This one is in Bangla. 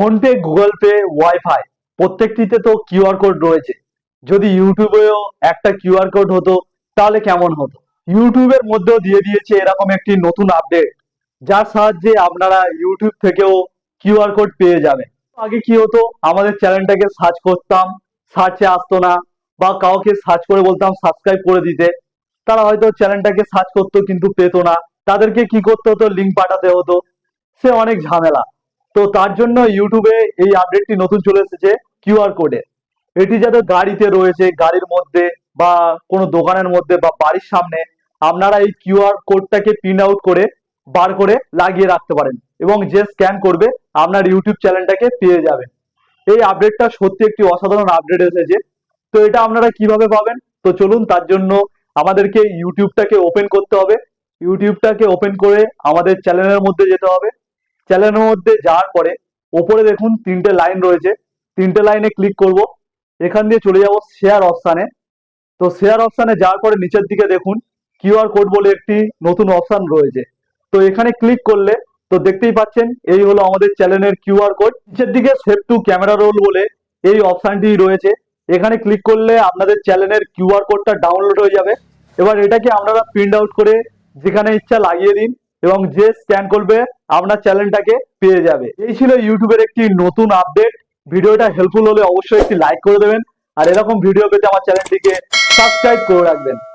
ফোনপে গুগল পে, ওয়াইফাই, প্রত্যেকটিতে তো কিউআর কোড রয়েছে। যদি ইউটিউবেও একটা কিউআর কোড হতো, তাহলে কেমন হতো? ইউটিউবের মধ্যেও দিয়ে দিয়েছে এরকম একটি নতুন আপডেট, যার সাহায্যে আপনারা ইউটিউব থেকেও কিউআর কোড পেয়ে যাবেন। আগে কি হতো? আমাদের চ্যানেলটাকে সার্চ করতাম, সার্চে আসতো না, বা কাউকে সার্চ করে বলতাম, সাবস্ক্রাইব করে দিতে। তারা হয়তো চ্যানেলটাকে সার্চ করতো কিন্তু পেতো না। তাদেরকে কি করতে হতো? লিঙ্ক পাঠাতে হতো। সে অনেক ঝামেলা। তো তার জন্য ইউটিউবে এই আপডেটটি নতুন চলে এসেছে কিউআর কোডে এটি যাদের গাড়িতে রয়েছে, গাড়ির মধ্যে বা কোনো দোকানের মধ্যে বা বাড়ির সামনে, আপনারা এই কিউআর কোডটাকে প্রিন্ট আউট করে, বার করে লাগিয়ে রাখতে পারেন এবং যে স্ক্যান করবে, আপনার ইউটিউব চ্যানেলটাকে পেয়ে যাবেন এই আপডেটটা সত্যি একটি অসাধারণ আপডেট এসেছে। তো এটা আপনারা কীভাবে পাবেন? তো চলুন তার জন্য আমাদেরকে ইউটিউবটাকে ওপেন করতে হবে। ইউটিউবটাকে ওপেন করে আমাদের চ্যানেলের মধ্যে যেতে হবে। চ্যানেলের মধ্যে যাওয়ার পরে ওপরে দেখুন তিনটে লাইন রয়েছে। তিনটে লাইনে ক্লিক করব। এখান দিয়ে চলে যাব শেয়ার অপশানে তো শেয়ার অপশানে যাওয়ার পরে নিচের দিকে দেখুন কিউআর কোড বলে একটি নতুন অপশান রয়েছে। তো এখানে ক্লিক করলে তো দেখতেই পাচ্ছেন, এই হলো আমাদের চ্যানেলের কিউআর কোড নিচের দিকে সেভ টু ক্যামেরা রোল বলে এই অপশানটি রয়েছে। এখানে ক্লিক করলে আপনাদের চ্যানেলের কিউআর কোডটা ডাউনলোড হয়ে যাবে। এবার এটাকে আপনারা প্রিন্ট আউট করে যেখানে ইচ্ছা লাগিয়ে দিন। এবং যে স্ক্যান করবে, আপনার চ্যানেলটাকে পেয়ে যাবে। এই ছিল ইউটিউবের একটি নতুন আপডেট ভিডিওটা হেল্পফুল হলে অবশ্যই একটি লাইক করে দেবেন। আর এরকম ভিডিও পেতে আমার চ্যানেলটিকে সাবস্ক্রাইব করে রাখবেন।